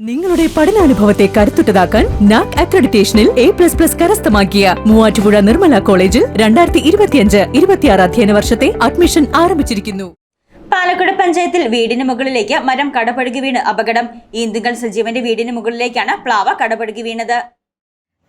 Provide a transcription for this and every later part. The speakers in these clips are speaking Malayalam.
നിങ്ങളുടെ പഠനാനുഭവത്തെ കരുത്തുറ്റതാക്കാൻ നാക് അക്രഡിറ്റേഷനിൽ എ പ്ലസ് പ്ലസ് കരസ്ഥമാക്കിയ മൂവാറ്റുപുഴ നിർമ്മല കോളേജിൽ രണ്ടായിരത്തി ഇരുപത്തിയഞ്ച് ഇരുപത്തിയാറ് അധ്യയന വർഷത്തെ അഡ്മിഷൻ ആരംഭിച്ചിരിക്കുന്നു. പാലക്കാട് പഞ്ചായത്തിൽ വീടിന് മുകളിലേക്ക് മരം കടപടുകി വീണ് അപകടം. ഈന്തുങ്കൽ സജീവന്റെ വീടിന് മുകളിലേക്കാണ് പ്ലാവ കടപടുകി വീണത്.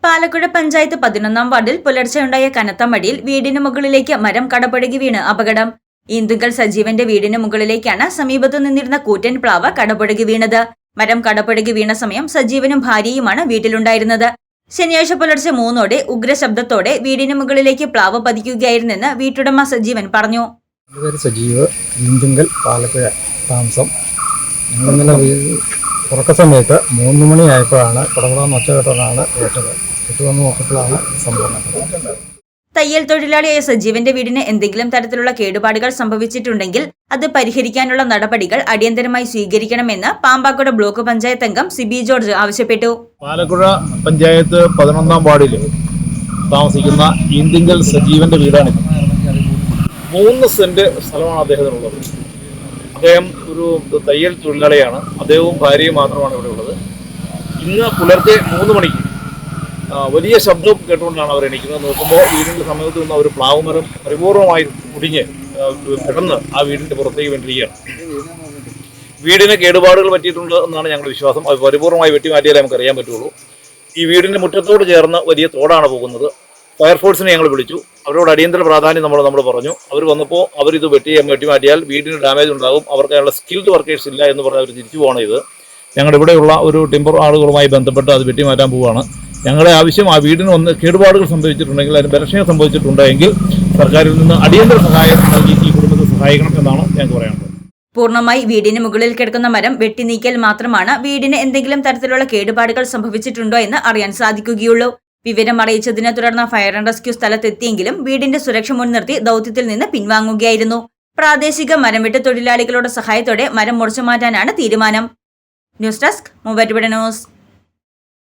പാലക്കുഴ പഞ്ചായത്ത് പതിനൊന്നാം വാർഡിൽ പുലർച്ചെയുണ്ടായ കനത്ത മടിയിൽ വീടിന് മുകളിലേക്ക് മരം കടപടുകി വീണ് അപകടം. ഈന്തുങ്കൽ സജീവന്റെ വീടിന് മുകളിലേക്കാണ് സമീപത്തു നിന്നിരുന്ന കൂറ്റൻ പ്ലാവ് കടപുഴകി വീണത്. മരം കടപുഴകി വീണ സമയം സജീവനും ഭാര്യയുമാണ് വീട്ടിലുണ്ടായിരുന്നത്. ശനിയാഴ്ച പുലർച്ചെ മൂന്നോടെ ഉഗ്രശബ്ദത്തോടെ വീടിന് മുകളിലേക്ക് പ്ലാവ് പതിക്കുകയായിരുന്നെന്ന് വീട്ടുടമ സജീവൻ പറഞ്ഞു. സജീവ് പാലപ്പുഴ താമസം. ഉറക്ക സമയത്ത് മൂന്ന് മണിയായപ്പോഴാണ് കുടകുടാന്ന് ഒച്ച കേട്ടതാണ് കേട്ടത്. കെട്ടുവന്ന് നോക്കിയപ്പോഴാണ് സംഭവം. തയ്യൽ തൊഴിലാളിയായ സജീവന്റെ വീടിന് എന്തെങ്കിലും തരത്തിലുള്ള കേടുപാടുകൾ സംഭവിച്ചിട്ടുണ്ടെങ്കിൽ അത് പരിഹരിക്കാനുള്ള നടപടികൾ അടിയന്തരമായി സ്വീകരിക്കണമെന്ന് പാമ്പാക്കോട് ബ്ലോക്ക് പഞ്ചായത്ത് അംഗം സിബി ജോർജ് ആവശ്യപ്പെട്ടു. പാലക്കുഴ പഞ്ചായത്ത് പതിനൊന്നാം വാർഡിൽ താമസിക്കുന്ന ഇന്ത്യങ്കൽ സജീവന്റെ വീടാണ് മൂന്ന് സെന്റ് സ്ഥലമാണ് അദ്ദേഹത്തിനുള്ളത്. അദ്ദേഹം ഒരു തയ്യൽ തൊഴിലാളിയാണ്. അദ്ദേഹവും ഭാര്യയും മാത്രമാണ് ഇവിടെ ഉള്ളത്. ഇന്ന് പുലർച്ചെ മൂന്ന് മണിക്ക് വലിയ ശബ്ദം കേട്ടുകൊണ്ടാണ് അവർ എണീക്കുന്നത്. നോക്കുമ്പോൾ വീടിന്റെ സമയത്ത് നിന്ന് ഒരു പ്ലാവുമരം പരിപൂർണമായി മുടിഞ്ഞ് ആ, കിടന്ന് ആ വീടിന്റെ പുറത്തേക്ക് വേണ്ടിയിരിക്കുകയാണ് വീടിന് കേടുപാടുകൾ പറ്റിയിട്ടുണ്ട് എന്നാണ് ഞങ്ങളുടെ വിശ്വാസം. അത് പരിപൂർണമായി വെട്ടിമാറ്റിയാലേ നമുക്ക് അറിയാൻ പറ്റുള്ളൂ. ഈ വീടിന്റെ മുറ്റത്തോട് ചേർന്ന് വലിയ തോടാണ് പോകുന്നത്. ഫയർഫോഴ്സിനെ ഞങ്ങൾ വിളിച്ചു. അവരോട് അടിയന്തര പ്രാധാന്യം നമ്മൾ നമ്മൾ പറഞ്ഞു. അവർ വന്നപ്പോൾ അവരിത് വെട്ടി വെട്ടിമാറ്റിയാൽ വീടിന് ഡാമേജ് ഉണ്ടാകും. അവർക്ക് അതിനുള്ള സ്കിൽഡ് വർക്കേഴ്സ് ഇല്ല എന്ന് പറഞ്ഞ് അവർ തിരിച്ചു പോകണം ഇത് ഞങ്ങളുടെ ഇവിടെയുള്ള ഒരു ടിമ്പർ ആളുകളുമായി ബന്ധപ്പെട്ട് അത് വെട്ടിമാറ്റാൻ പോവുകയാണ് ഞങ്ങളുടെ ആവശ്യം ആ വീടിന് ഒന്ന് കേടുപാടുകൾ സംഭവിച്ചിട്ടുണ്ടെങ്കിൽ അതിന് ബലക്ഷയം സംഭവിച്ചിട്ടുണ്ടെങ്കിൽ സർക്കാരിൽ നിന്ന് അടിയന്തര സഹായം നൽകി ഈ കുടുംബത്തെ സഹായിക്കണം എന്നാണ് ഞങ്ങൾക്ക് പറയാനുള്ളത്. പൂർണമായി വീടിന് മുകളിൽ കിടക്കുന്ന മരം വെട്ടി നീക്കിയാൽ മാത്രമാണ് വീടിന് എന്തെങ്കിലും തരത്തിലുള്ള കേടുപാടുകൾ സംഭവിച്ചിട്ടുണ്ടോ എന്ന് അറിയാൻ സാധിക്കുകയുള്ളൂ. വിവരം അറിയിച്ചതിനെ തുടർന്ന് ഫയർ ആൻഡ് റെസ്ക്യൂ സ്ഥലത്തെത്തിയെങ്കിലും വീടിന്റെ സുരക്ഷ മുൻനിർത്തി ദൌത്യത്തിൽ നിന്ന് പിൻവാങ്ങുകയായിരുന്നു. പ്രാദേശിക മരംവെട്ട് തൊഴിലാളികളുടെ സഹായത്തോടെ മരം മുറിച്ചു മാറ്റാനാണ് തീരുമാനം. News desk Muvattupuzha news.